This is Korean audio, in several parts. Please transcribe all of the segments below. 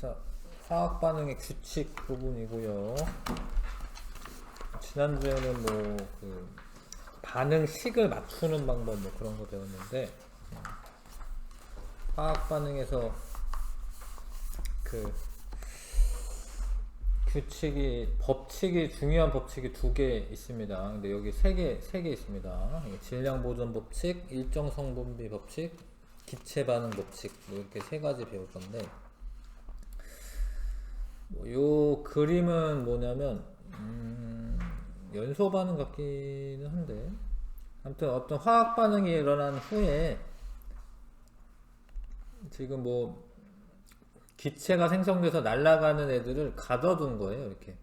자, 화학 반응의 규칙 부분이고요. 지난주에는 뭐 그 반응식을 맞추는 방법 뭐 그런 거 배웠는데 음, 화학 반응에서 그 규칙이 법칙이 중요한 법칙이 두 개 있습니다. 근데 여기 세 개 세 개 있습니다. 질량 보존 법칙, 일정 성분비 법칙, 기체 반응 법칙 뭐 이렇게 세 가지 배울 건데 뭐 요 그림은 뭐냐면 음, 연소 반응 같기는 한데. 아무튼 어떤 화학 반응이 일어난 후에 지금 뭐 기체가 생성돼서 날아가는 애들을 가둬둔 거예요 이렇게.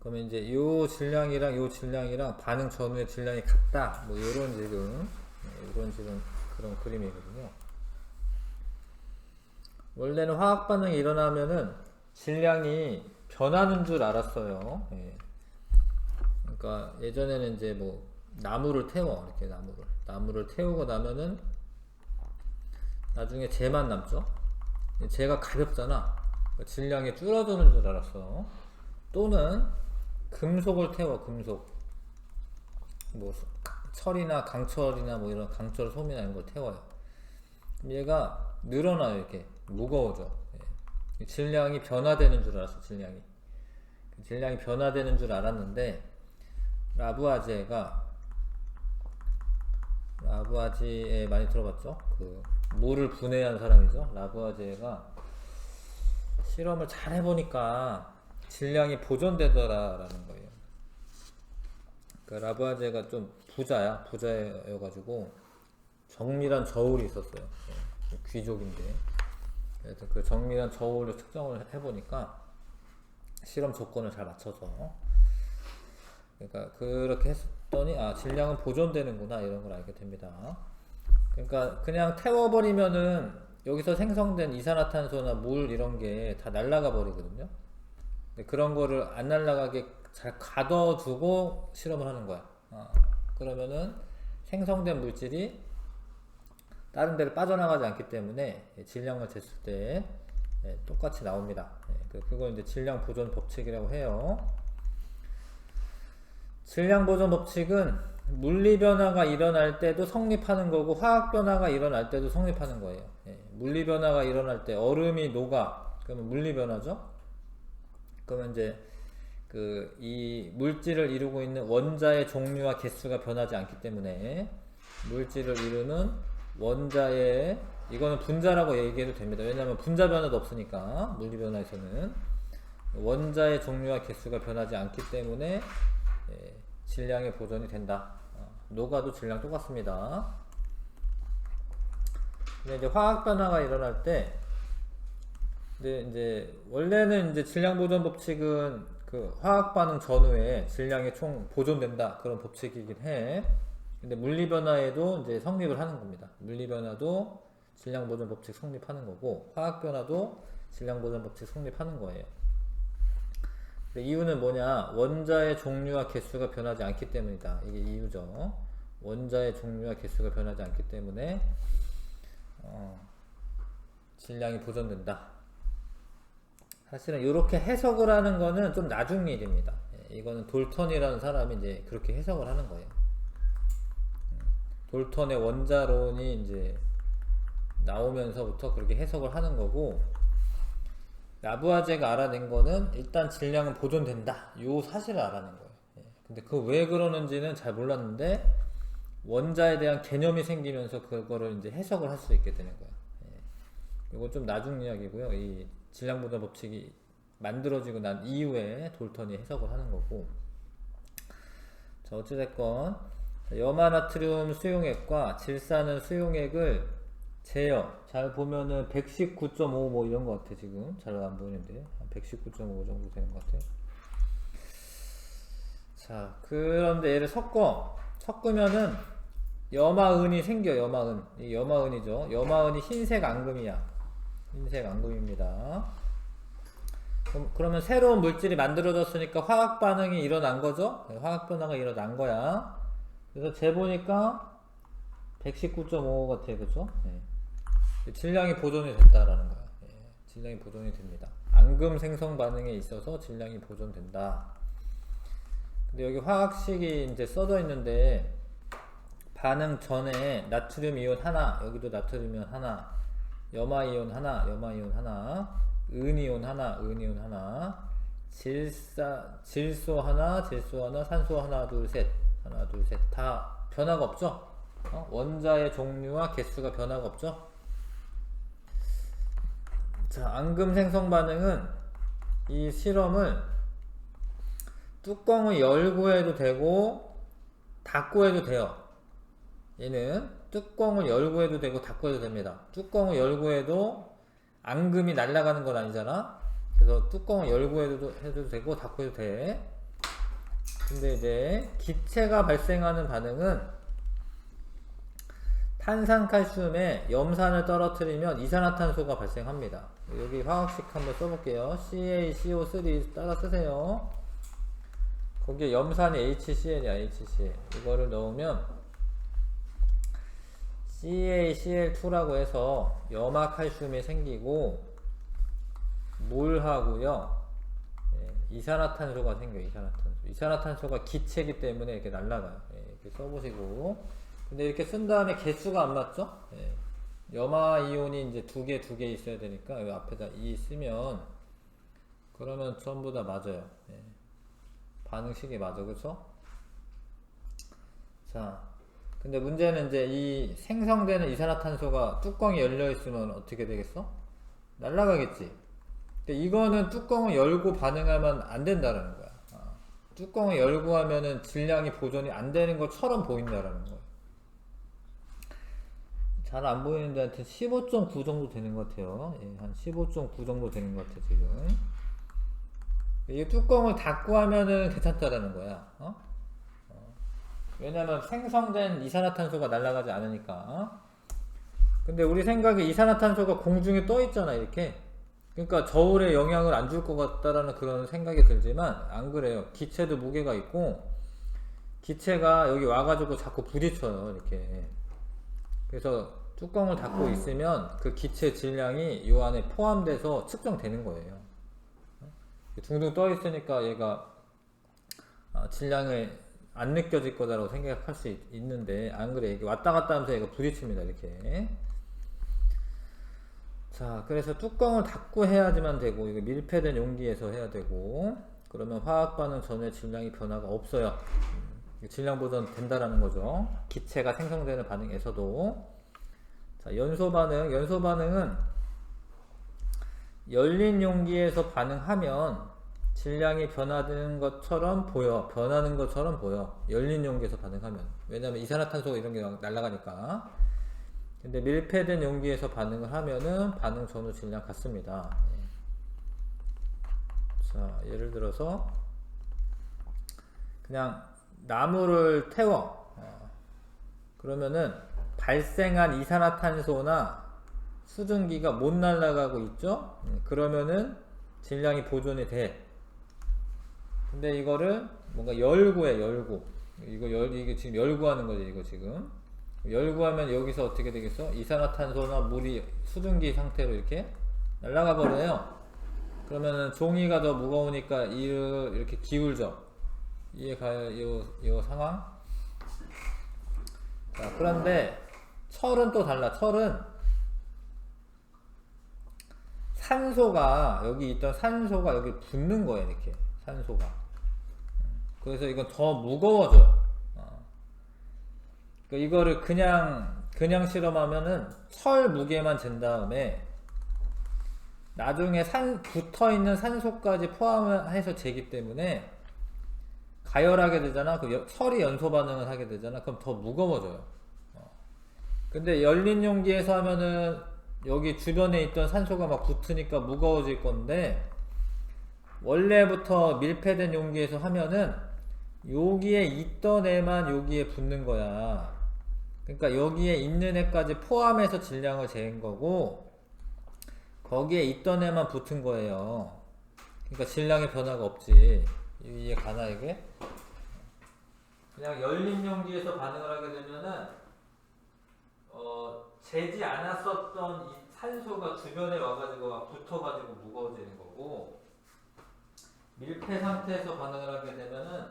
그러면 이제 요 질량이랑 요 질량이랑 반응 전후의 질량이 같다. 뭐 요런 지금 네, 요런 지금 그런 그림이거든요 원래는 화학 반응이 일어나면은 질량이 변하는 줄 알았어요. 예. 그러니까 예전에는 이제 뭐 나무를 태워 이렇게 나무를. 나무를 태우고 나면은 나중에 재만 남죠. 재가 가볍잖아. 질량이 줄어드는 줄 알았어. 또는 금속을 태워 금속. 뭐 철이나 강철이나 뭐 이런 강철 솜이나 이런 걸 태워요. 얘가 늘어나요 이렇게 무거워져 예. 질량이 변화되는 줄 알았어 질량이 질량이 변화되는 줄 알았는데 라부아제가 라부아지에 많이 들어봤죠? 그 물을 분해한 사람이죠. 라부아제가 실험을 잘 해보니까 질량이 보존되더라라는 거예요. 그 라부아제가 좀 부자야, 부자여가지고 정밀한 저울이 있었어요. 예, 귀족인데. 그래서 그 정밀한 저울로 측정을 해보니까 실험 조건을 잘 맞춰서 그러니까 그렇게 했더니 아 질량은 보존되는구나 이런 걸 알게 됩니다. 그러니까 그냥 태워버리면은 여기서 생성된 이산화탄소나 물 이런 게 다 날아가 버리거든요. 그런 거를 안 날아가게 잘 가둬두고 실험을 하는 거야. 어, 그러면은 생성된 물질이 다른 데로 빠져나가지 않기 때문에 질량을 쟀을 때 예, 똑같이 나옵니다. 예, 그걸 이제 질량 보존 법칙이라고 해요. 질량 보존 법칙은 물리 변화가 일어날 때도 성립하는 거고 화학 변화가 일어날 때도 성립하는 거예요. 예, 물리 변화가 일어날 때 얼음이 녹아 그러면 물리 변화죠. 그러면 이제 그 이 물질을 이루고 있는 원자의 종류와 개수가 변하지 않기 때문에 물질을 이루는 원자의 이거는 분자라고 얘기해도 됩니다. 왜냐하면 분자 변화도 없으니까 물리 변화에서는 원자의 종류와 개수가 변하지 않기 때문에 예, 질량의 보존이 된다. 어, 녹아도 질량 똑같습니다. 근데 이제 화학 변화가 일어날 때, 근데 이제 원래는 이제 질량 보존 법칙은 그 화학 반응 전후에 질량이 총 보존된다 그런 법칙이긴 해. 근데 물리 변화에도 이제 성립을 하는 겁니다. 물리 변화도 질량 보존 법칙 성립하는 거고 화학 변화도 질량 보존 법칙 성립하는 거예요. 이유는 뭐냐? 원자의 종류와 개수가 변하지 않기 때문이다. 이게 이유죠. 원자의 종류와 개수가 변하지 않기 때문에 어, 질량이 보존된다. 사실은 이렇게 해석을 하는 거는 좀 나중 일입니다. 예, 이거는 돌턴이라는 사람이 이제 그렇게 해석을 하는 거예요. 음, 돌턴의 원자론이 이제 나오면서부터 그렇게 해석을 하는 거고 라부아제가 알아낸 거는 일단 질량은 보존된다. 요 사실을 알아낸 거예요. 예. 근데 그 왜 그러는지는 잘 몰랐는데 원자에 대한 개념이 생기면서 그거를 이제 해석을 할 수 있게 되는 거예요. 예. 이거 좀 나중 이야기고요. 이 질량 보존 법칙이 만들어지고 난 이후에 돌턴이 해석을 하는 거고. 자, 어찌됐건 염화나트륨 수용액과 질산은 수용액을 제어 잘 보면은 119.5 뭐 이런 것 같아 지금. 잘 안 보이는데. 119.5 정도 되는 것 같아. 자 그런데 얘를 섞어. 섞으면은 염화은이 생겨 염화은 이 염화은이죠. 염화은이 흰색 앙금이야. 흰색 앙금입니다. 그럼, 그러면 새로운 물질이 만들어졌으니까 화학 반응이 일어난 거죠? 네, 화학 변화가 일어난 거야 그래서 재보니까 119.5 같아 그죠 네. 질량이 보존이 됐다라는 거야. 예. 질량이 보존이 됩니다. 앙금 생성 반응에 있어서 질량이 보존된다. 근데 여기 화학식이 이제 써져 있는데 반응 전에 나트륨 이온 하나, 여기도 나트륨 이온 하나, 염화 이온 하나, 염화 이온 하나, 은 이온 하나, 은 이온 하나, 질사, 질소 하나, 질소 하나, 산소 하나, 둘, 셋, 하나, 둘, 셋, 다 변화가 없죠? 어? 원자의 종류와 개수가 변화가 없죠? 자, 앙금 생성 반응은 이 실험을 뚜껑을 열고 해도 되고 닫고 해도 돼요. 얘는 뚜껑을 열고 해도 되고 닫고 해도 됩니다. 뚜껑을 열고 해도 앙금이 날아가는 건 아니잖아. 그래서 뚜껑을 열고 해도, 해도 되고 닫고 해도 돼. 근데 이제 기체가 발생하는 반응은 탄산칼슘에 염산을 떨어뜨리면 이산화탄소가 발생합니다. 여기 화학식 한번 써볼게요. CaCO3 따라 쓰세요. 거기에 염산이 HCl이야, HCl. 이거를 넣으면 CaCl2라고 해서 염화칼슘이 생기고 물하고요. 예, 이산화탄소가 생겨요, 이산화탄소. 이산화탄소가 기체이기 때문에 이렇게 날아가요. 예, 이렇게 써보시고. 근데 이렇게 쓴 다음에 개수가 안 맞죠? 예. 염화 이온이 이제 두 개, 두 개 있어야 되니까 여기 앞에다 2 쓰면 그러면 전부 다 맞아요. 예. 반응식이 맞아, 그쵸? 자, 근데 문제는 이제 이 생성되는 이산화탄소가 뚜껑이 열려 있으면 어떻게 되겠어? 날아가겠지. 근데 이거는 뚜껑을 열고 반응하면 안 된다라는 거야. 아, 뚜껑을 열고 하면은 질량이 보존이 안 되는 것처럼 보인다라는 거야. 잘안 보이는데 하여튼 15.9 정도 되는 것 같아요. 예, 한15.9 정도 되는 것 같아, 지금. 이게 뚜껑을 닫고 하면은 괜찮다라는 거야. 어? 어. 왜냐면 생성된 이산화탄소가 날아가지 않으니까. 근데 우리 생각에 이산화탄소가 공중에 떠 있잖아, 이렇게. 그러니까 저울에 영향을 안 줄 것 같다라는 그런 생각이 들지만 안 그래요. 기체도 무게가 있고 기체가 여기 와가지고 자꾸 부딪혀요, 이렇게. 그래서 뚜껑을 닫고 있으면 그 기체 질량이 이 안에 포함돼서 측정되는 거예요. 둥둥 떠 있으니까 얘가 아, 질량을 안 느껴질 거다라고 생각할 수 있, 는데안 그래 이게 왔다 갔다 하면서 얘가 부딪힙니다 이렇게 자 그래서 뚜껑을 닫고 해야지만 되고 이거 밀폐된 용기에서 해야 되고 그러면 화학 반응 전에 질량이 변화가 없어요 음, 질량 보존 된다라는 거죠 기체가 생성되는 반응에서도 자 연소 반응 연소 반응은 열린 용기에서 반응하면 질량이 변하는 것처럼 보여. 변하는 것처럼 보여. 열린 용기에서 반응하면. 왜냐면 이산화탄소가 이런 게 날아가니까. 근데 밀폐된 용기에서 반응을 하면은 반응 전후 질량 같습니다. 자, 예를 들어서 그냥 나무를 태워. 어, 그러면은 발생한 이산화탄소나 수증기가 못 날아가고 있죠? 음, 그러면은 질량이 보존이 돼. 근데 이거를 뭔가 해, 열고. 이거 열, 이게 지금 열고 하는 거지, 이거 지금. 열고 하면 여기서 어떻게 되겠어? 이산화탄소나 물이 수증기 상태로 이렇게 날아가 버려요. 그러면은 종이가 더 무거우니까 이를 이렇게 기울죠. 이해 가요, 이, 이 상황? 자, 그런데 철은 또 달라. 철은 산소가 여기 있던 산소가 여기 붙는 거예요 이렇게 산소가 그래서 이건 더 무거워져요 어. 그러니까 이거를 그냥 그냥 실험하면은 철 무게만 잰 다음에 나중에 산 붙어 있는 산소까지 포함해서 재기 때문에 가열하게 되잖아 그 여- 철이 연소 반응을 하게 되잖아 그럼 더 무거워져요 어. 근데 열린 용기에서 하면은 여기 주변에 있던 산소가 막 붙으니까 무거워질 건데 원래부터 밀폐된 용기에서 하면은 여기에 있던 애만 여기에 붙는 거야. 그러니까 여기에 있는 애까지 포함해서 질량을 재는 거고 거기에 있던 애만 붙은 거예요. 그러니까 질량의 변화가 없지. 이해 가나 이게? 그냥 열린 용기에서 반응을 하게 되면은 어, 재지 않았었던 이 산소가 주변에 와가지고 막 붙어가지고 무거워지는 거고 밀폐 상태에서 반응을 하게 되면은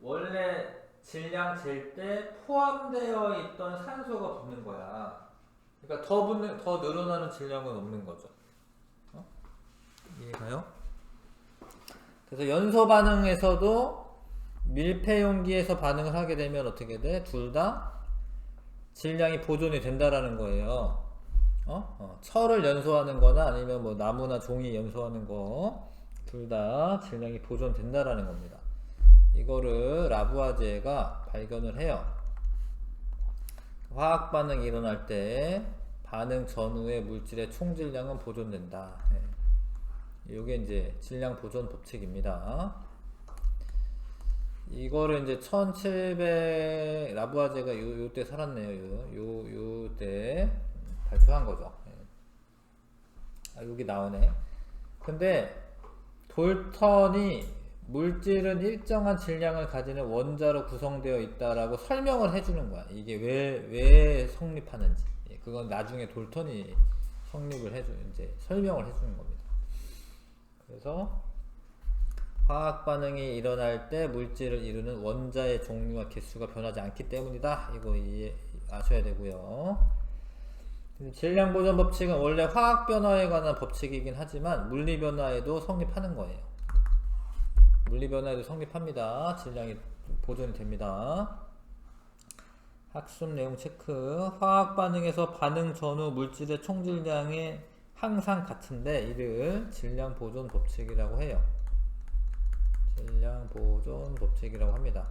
원래 질량 잴때 포함되어 있던 산소가 붙는 거야. 그러니까 더 붙는 더 늘어나는 질량은 없는 거죠. 어? 이해가요? 그래서 연소 반응에서도 밀폐 용기에서 반응을 하게 되면 어떻게 돼? 둘 다 질량이 보존이 된다라는 거예요. 어? 어, 철을 연소하는 거나 아니면 뭐 나무나 종이 연소하는 거 둘 다 질량이 보존된다라는 겁니다. 이거를 라부아제가 발견을 해요. 화학 반응이 일어날 때 반응 전후의 물질의 총 질량은 보존된다. 예. 이게 이제 질량 보존 법칙입니다. 이거를 이제 1700 라부아제가 요, 요 때 살았네요. 요, 요, 요 때 발표한 거죠. 예. 아, 여기 나오네. 근데 돌턴이 물질은 일정한 질량을 가지는 원자로 구성되어 있다라고 설명을 해주는 거야. 이게 왜, 왜 성립하는지. 예, 그건 나중에 돌턴이 성립을 해주, 이제 설명을 해주는 겁니다. 그래서 화학 반응이 일어날 때 물질을 이루는 원자의 종류와 개수가 변하지 않기 때문이다. 이거 이해 아셔야 되고요. 질량 보존 법칙은 원래 화학 변화에 관한 법칙이긴 하지만 물리 변화에도 성립하는 거예요. 물리 변화에도 성립합니다. 질량이 보존이 됩니다. 학습 내용 체크. 화학 반응에서 반응 전후 물질의 총 질량이 항상 같은데 이를 질량 보존 법칙이라고 해요. 질량 보존 법칙이라고 합니다.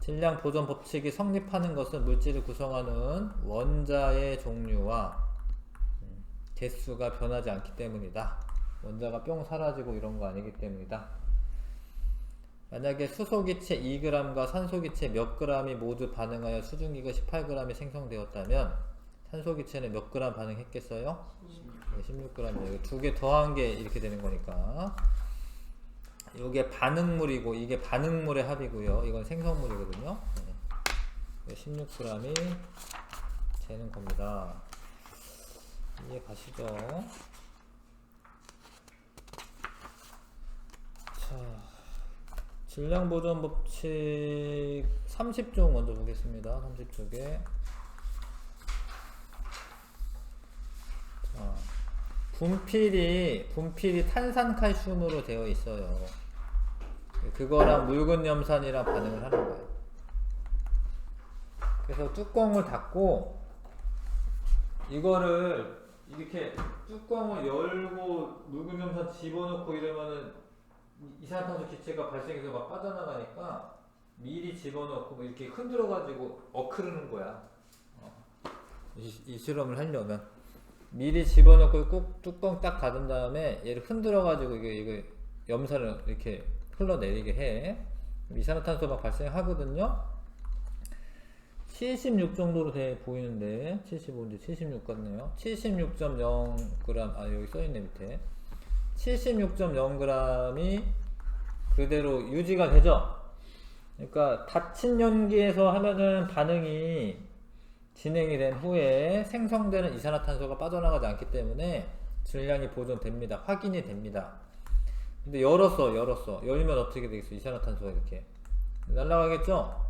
질량 보존 법칙이 성립하는 것은 물질을 구성하는 원자의 종류와 음, 개수가 변하지 않기 때문이다. 원자가 뿅 사라지고 이런 거 아니기 때문이다. 만약에 수소기체 2g과 산소기체 몇 g이 모두 반응하여 수증기가 18g이 생성되었다면 산소기체는 몇 g 반응했겠어요? 16g이에요. 두 개 더한 게 이렇게 되는 거니까. 이게 반응물이고 이게 반응물의 합이고요. 이건 생성물이거든요. 네. 16g이 되는 겁니다. 이해 가시죠? 자, 질량 보존 법칙 30쪽 먼저 보겠습니다. 30쪽에 자, 분필이 분필이 탄산칼슘으로 되어 있어요. 그거랑 묽은 염산이랑 반응을 하는 거예요. 그래서 뚜껑을 닫고 이거를 이렇게 뚜껑을 열고 묽은 염산 집어넣고 이러면은 이- 이산화탄소 기체가 발생해서 막 빠져나가니까 미리 집어넣고 뭐 이렇게 흔들어 가지고 어크르는 거야. 어. 이, 이 실험을 하려면 미리 집어넣고 꼭 뚜껑 딱 닫은 다음에 얘를 흔들어 가지고 이게 이거 염산을 이렇게 흘러내리게 해. 이산화탄소 막 발생하거든요. 76 정도로 돼 보이는데 75인데 76 같네요. 76.0g 아 여기 써 있네 밑에. 76.0g이 그대로 유지가 되죠. 그러니까 닫힌 연기에서 하면은 반응이 진행이 된 후에 생성되는 이산화탄소가 빠져나가지 않기 때문에 질량이 보존됩니다. 확인이 됩니다. 근데 열었어, 열었어. 열면 어떻게 되겠어? 이산화탄소가 이렇게 날아가겠죠?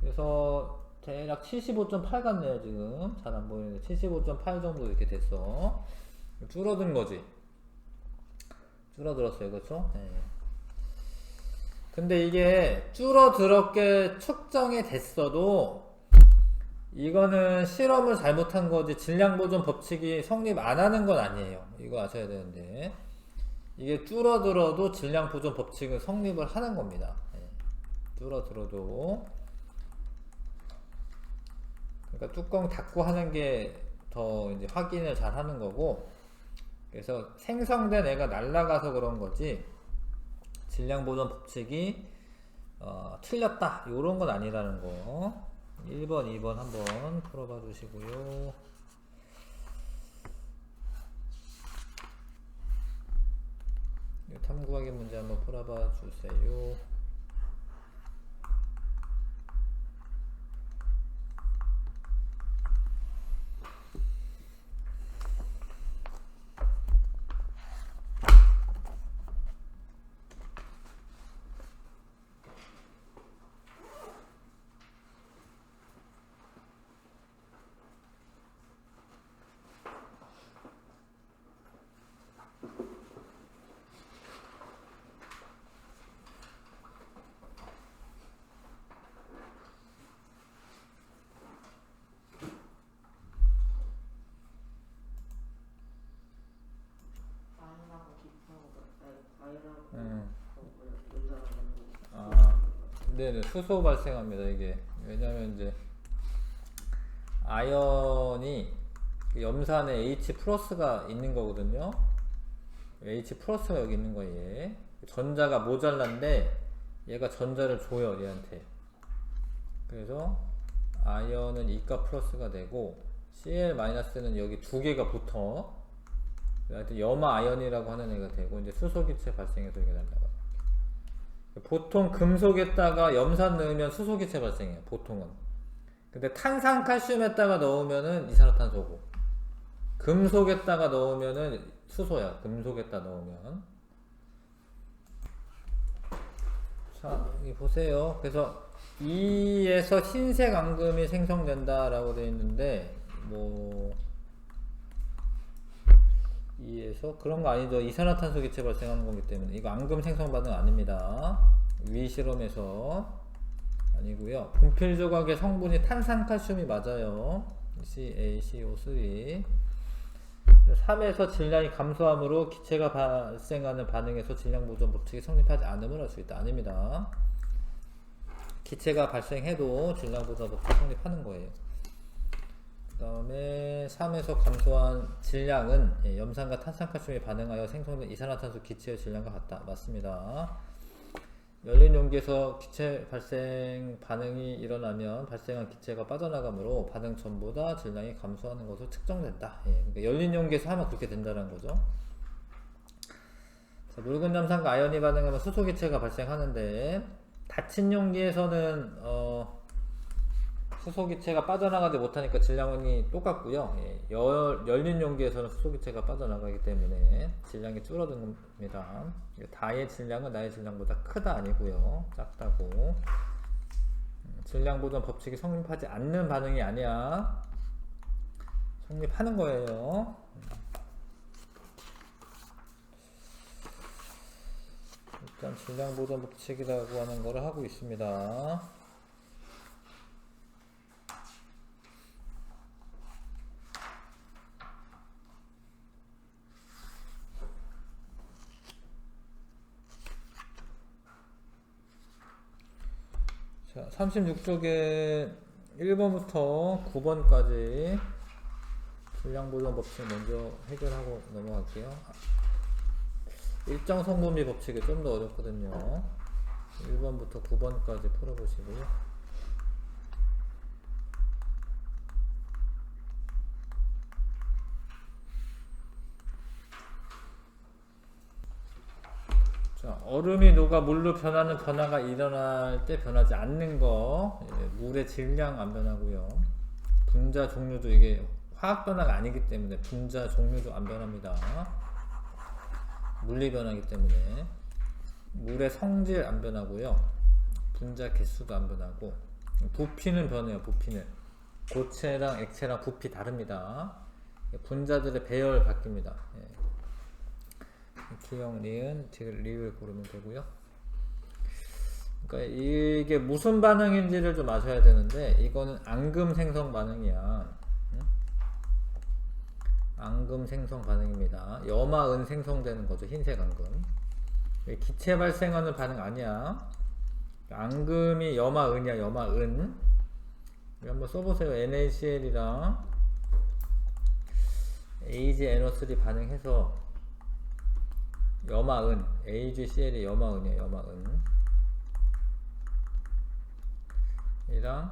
그래서 대략 75.8 같네요, 지금. 잘 안 보이는데 75.8 정도 이렇게 됐어. 줄어든 거지. 줄어들었어요, 그렇죠? 네. 근데 이게 줄어들었게 측정이 됐어도 이거는 실험을 잘못한 거지 질량 보존 법칙이 성립 안 하는 건 아니에요. 이거 아셔야 되는데 이게 줄어들어도 질량 보존 법칙은 성립을 하는 겁니다. 예. 줄어들어도 그러니까 뚜껑 닫고 하는 게 더 이제 확인을 잘 하는 거고 그래서 생성된 애가 날아가서 그런 거지 질량 보존 법칙이 어, 틀렸다. 이런 건 아니라는 거. 1번 2번 한번 풀어봐 주시고요. 이 탐구하기 문제 한번 풀어봐 주세요 네네 수소 발생합니다 이게. 왜냐면 이제 아연이 그 염산에 H 플러스가 있는 거거든요. H 플러스가 여기 있는 거예요 전자가 모자란데 얘가 전자를 줘요 얘한테. 그래서 아연은 이가 플러스가 되고 Cl 마이너스는 여기 두 개가 붙어. 하여튼 염화 아연이라고 하는 애가 되고 이제 수소 기체 발생해서 이게 날라가 보통 금속에다가 염산 넣으면 수소 기체 발생해요 보통은. 근데 탄산 칼슘에다가 넣으면은 이산화탄소고 금속에다가 넣으면은 수소야 금속에다 넣으면. 자 여기 보세요. 그래서 이에서 흰색 앙금이 생성된다라고 되어 있는데 뭐 이에서 그런 거 아니죠. 이산화탄소 기체 발생하는 거기 때문에. 이거 앙금 생성 반응 아닙니다. 위 실험에서 아니고요. 분필 조각의 성분이 탄산 칼슘이 맞아요. CaCO3 3에서 질량이 감소함으로 기체가 발생하는 반응에서 질량 보존 법칙이 성립하지 않음을 알 수 있다. 아닙니다. 기체가 발생해도 질량 보존 법칙이 성립하는 거예요. 그 다음에 3에서 감소한 질량은 예, 염산과 탄산칼슘이 반응하여 생성된 이산화탄소 기체의 질량과 같다. 맞습니다. 열린 용기에서 기체 발생 반응이 일어나면 발생한 기체가 빠져나가므로 반응 전보다 질량이 감소하는 것으로 측정된다. 예, 그러니까 열린 용기에서 하면 그렇게 된다는 거죠. 자, 묽은 염산과 아연이 반응하면 수소 기체가 발생하는데 닫힌 용기에서는 어, 수소기체가 빠져나가지 못하니까 질량이 똑같고요. 예, 열, 열린 용기에서는 수소기체가 빠져나가기 때문에 질량이 줄어든 겁니다. 다의 질량은 나의 질량보다 크다 아니고요. 작다고. 음, 질량 보존 법칙이 성립하지 않는 반응이 아니야. 성립하는 거예요. 일단 질량 보존 법칙이라고 하는 거를 하고 있습니다. 자, 36쪽에 1번부터 9번까지 분량보존 법칙 먼저 해결하고 넘어갈게요. 일정 성분비 법칙이 좀 더 어렵거든요. 1번부터 9번까지 풀어보시고요. 자, 얼음이 녹아 물로 변하는 변화가 일어날 때 변하지 않는 거, 예, 물의 질량 안 변하고요. 분자 종류도 이게 화학 변화가 아니기 때문에 분자 종류도 안 변합니다. 물리 변하기 때문에 물의 성질 안 변하고요. 분자 개수도 안 변하고 부피는 변해요. 부피는 고체랑 액체랑 부피 다릅니다. 분자들의 배열 바뀝니다. 예. 기형, 리은, 디귿, 리을 고르면 되고요. 그러니까 이게 무슨 반응인지를 좀 아셔야 되는데 이거는 앙금 생성 반응이야. 응? 앙금 생성 반응입니다. 염화은 생성되는 거죠. 흰색 앙금. 기체 발생하는 반응 아니야. 앙금이 염화은이야. 염화은. 한번 써보세요. NaCl이랑 AgNO3 반응해서 염화은 AgCl이 염화은이에요 염화은 이랑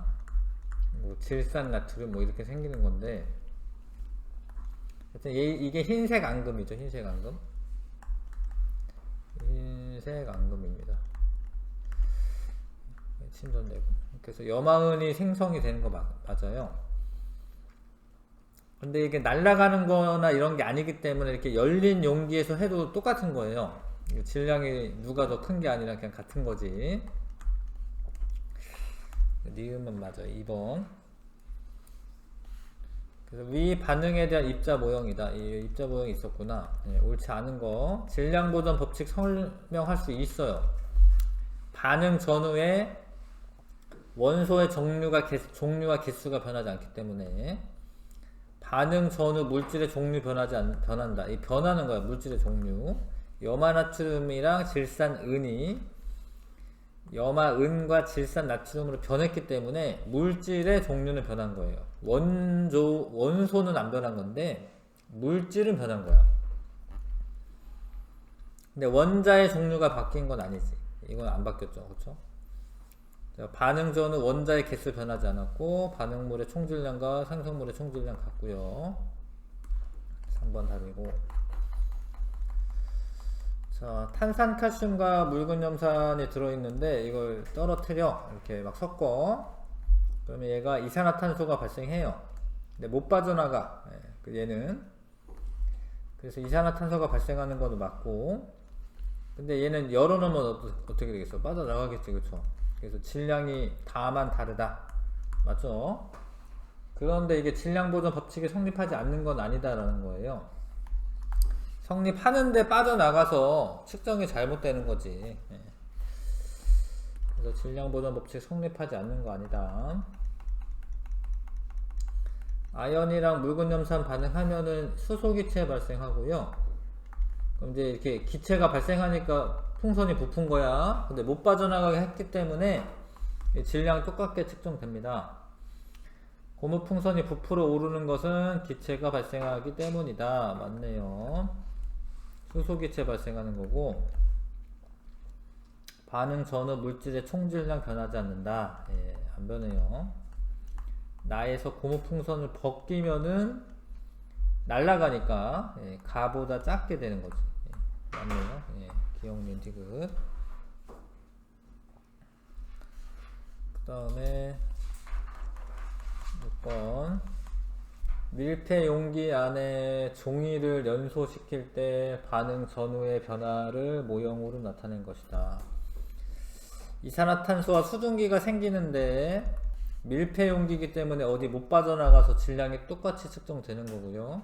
뭐 질산 나트륨 뭐 이렇게 생기는 건데 하여튼 얘, 이게 흰색 앙금이죠 흰색 앙금 흰색 앙금입니다 침전되고 그래서 염화은이 생성이 되는 거 맞, 맞아요 근데 이게 날아가는 거나 이런 게 아니기 때문에 이렇게 열린 용기에서 해도 똑같은 거예요. 질량이 누가 더 큰 게 아니라 그냥 같은 거지. 니음은 맞아요. 2번. 그래서 위 반응에 대한 입자 모형이다. 이 입자 모형이 있었구나. 네, 옳지 않은 거. 질량 보존 법칙 설명할 수 있어요. 반응 전후에 원소의 종류가 개, 종류와 개수가 변하지 않기 때문에 반응 전후 물질의 종류 변하지 않, 변한다. 이 변하는 거야. 물질의 종류. 염화나트륨이랑 질산은이 염화, 은과 질산, 나트륨으로 변했기 때문에 물질의 종류는 변한 거예요. 원조, 원소는 안 변한 건데 물질은 변한 거야. 근데 원자의 종류가 바뀐 건 아니지. 이건 안 바뀌었죠. 그렇죠? 자, 반응 전후 원자의 개수 변하지 않았고 반응물의 총질량과 생성물의 총질량 같고요. 3번 답이고. 자, 탄산칼슘과 묽은 염산이 들어있는데 이걸 떨어뜨려 이렇게 막 섞어 그러면 얘가 이산화탄소가 발생해요. 근데 못 빠져나가. 예, 그 얘는 그래서 이산화탄소가 발생하는 거는 맞고 근데 얘는 열어놓으면 어- 어떻게 되겠어? 빠져나가겠지, 그쵸? 그래서 질량이 다만 다르다. 맞죠? 그런데 이게 질량 보존 법칙이 성립하지 않는 건 아니다라는 거예요. 성립하는데 빠져나가서 측정이 잘못되는 거지. 예. 그래서 질량 보존 법칙 성립하지 않는 거 아니다. 아연이랑 묽은 염산 반응하면은 수소 기체 발생하고요. 그럼 이제 이렇게 기체가 발생하니까 풍선이 부푼 거야. 근데 못 빠져나가게 했기 때문에 이 질량이 똑같게 측정됩니다. 고무 풍선이 부풀어 오르는 것은 기체가 발생하기 때문이다. 맞네요. 수소 기체 발생하는 거고 반응 전후 물질의 총질량 변하지 않는다. 예, 안 변해요. 나에서 고무 풍선을 벗기면은 날아가니까 예, 가보다 작게 되는 거지. 예, 맞네요. 예, 기억민 디귿. 그 다음에 6번 밀폐 용기 안에 종이를 연소시킬 때 반응 전후의 변화를 모형으로 나타낸 것이다. 이산화탄소와 수증기가 생기는데 밀폐 용기이기 때문에 어디 못 빠져나가서 질량이 똑같이 측정되는 거고요.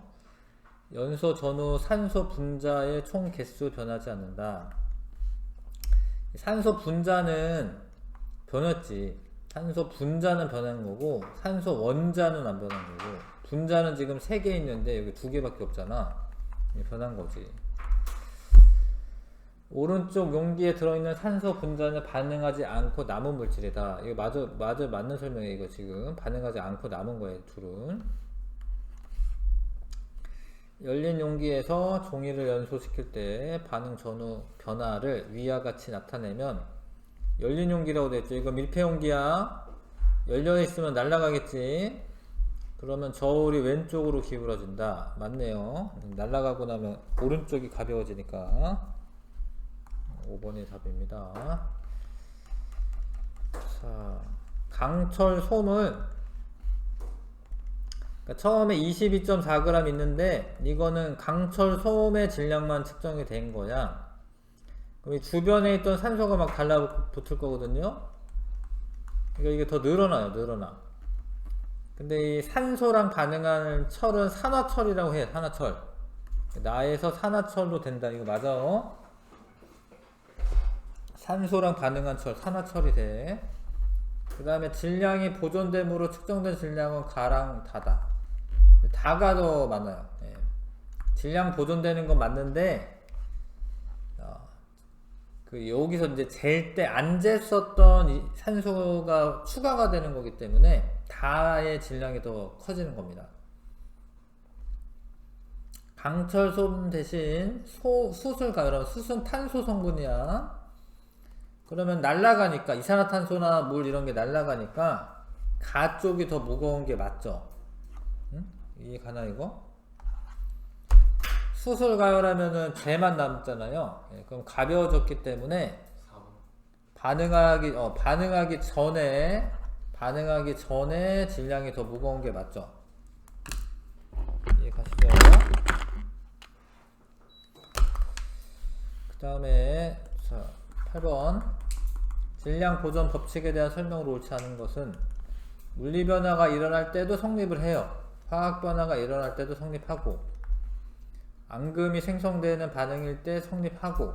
연소 전후 산소 분자의 총 개수 변하지 않는다. 산소 분자는 변했지. 산소 분자는 변한 거고 산소 원자는 안 변한 거고 분자는 지금 3개 있는데 여기 2개밖에 없잖아. 변한 거지. 오른쪽 용기에 들어있는 산소 분자는 반응하지 않고 남은 물질이다. 이거 맞아, 맞아, 맞는 설명이에요, 이거 지금. 반응하지 않고 남은 거예요, 둘은. 열린 용기에서 종이를 연소시킬 때 반응 전후 변화를 위와 같이 나타내면 열린 용기라고 돼 있죠. 이거 밀폐 용기야. 열려 있으면 날아가겠지. 그러면 저울이 왼쪽으로 기울어진다. 맞네요. 날아가고 나면 오른쪽이 가벼워지니까. 5번이 답입니다. 자, 강철 솜을 그러니까 처음에 22.4g 있는데 이거는 강철 솜의 질량만 측정이 된 거야. 그럼 이 주변에 있던 산소가 막 달라붙을 거거든요. 그러니까 이게 더 늘어나요, 늘어나. 근데 이 산소랑 반응하는 철은 산화철이라고 해, 산화철. 나에서 산화철로 된다. 이거 맞아? 어? 산소랑 반응한 철, 산화철이 돼. 그 다음에 질량이 보존됨으로 측정된 질량은 가랑 다다. 다가 더 많아요. 예. 질량 보존되는 건 맞는데, 어, 그 여기서 이제 잴 때 안 쟀었던 이 산소가 추가가 되는 거기 때문에 다의 질량이 더 커지는 겁니다. 강철솜 대신 소, 수술 가열하면 수순 탄소 성분이야. 그러면 날라가니까 이산화탄소나 물 이런 게 날라가니까 가 쪽이 더 무거운 게 맞죠? 응? 이해 가나 이거? 수술 가열하면은 재만 남잖아요. 예, 그럼 가벼워졌기 때문에 4번 반응하기 어 반응하기 전에 반응하기 전에 질량이 더 무거운 게 맞죠? 이해 가시죠? 그 다음에 자 8번 질량 보존 법칙에 대한 설명으로 옳지 않은 것은 물리 변화가 일어날 때도 성립을 해요. 화학 변화가 일어날 때도 성립하고 앙금이 생성되는 반응일 때 성립하고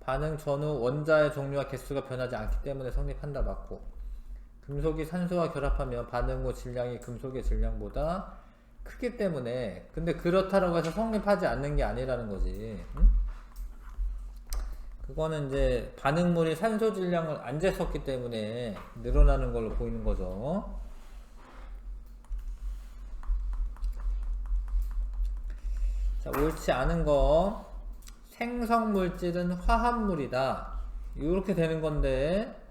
반응 전후 원자의 종류와 개수가 변하지 않기 때문에 성립한다 맞고 금속이 산소와 결합하면 반응 후 질량이 금속의 질량보다 크기 때문에 근데 그렇다라고 해서 성립하지 않는 게 아니라는 거지 응? 그거는 이제 반응물이 산소 질량을 안 쟀었기 때문에 늘어나는 걸로 보이는 거죠. 자, 옳지 않은 거 생성 물질은 화합물이다. 이렇게 되는 건데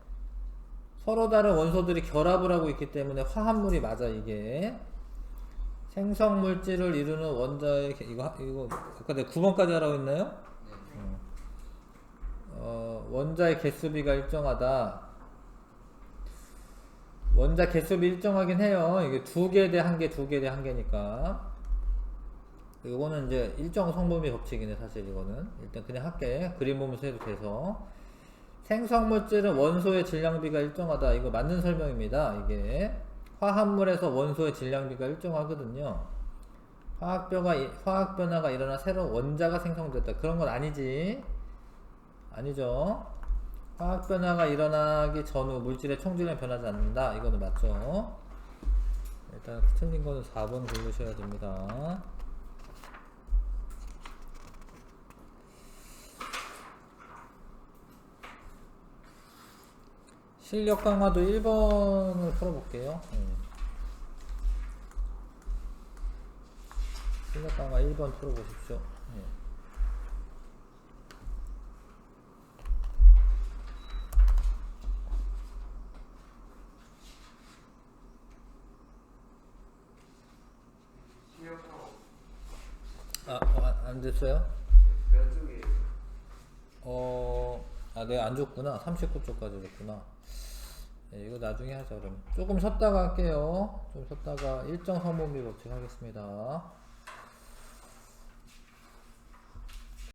서로 다른 원소들이 결합을 하고 있기 때문에 화합물이 맞아 이게 생성 물질을 이루는 원자의 개- 이거 이거 아까 내가 9번까지 하라고 했나요? 어, 원자의 개수비가 일정하다. 원자 개수비 일정하긴 해요. 이게 두 개 대 한 개, 두 개 대 한 개니까. 이거는 이제 일정 성분비 법칙이네, 사실 이거는. 일단 그냥 할게. 그림 보면서 해도 돼서. 생성물질은 원소의 질량비가 일정하다. 이거 맞는 설명입니다. 이게. 화합물에서 원소의 질량비가 일정하거든요. 화학변화, 화학 변화가 일어나 새로운 원자가 생성됐다. 그런 건 아니지. 아니죠. 화학 변화가 일어나기 전후 물질의 총질량 변하지 않는다. 이거는 맞죠. 일단 틀린 거는 4번 고르셔야 됩니다. 실력 강화도 1번을 풀어볼게요. 음. 실력 강화 1번 풀어보십시오. 예. 아, 어, 안 됐어요? 아, 내가 안 줬구나. 39쪽까지 줬구나. 네, 이거 나중에 하자, 그럼. 조금 쉬었다가 할게요. 좀 쉬었다가 일정 성분비 법칙 하겠습니다.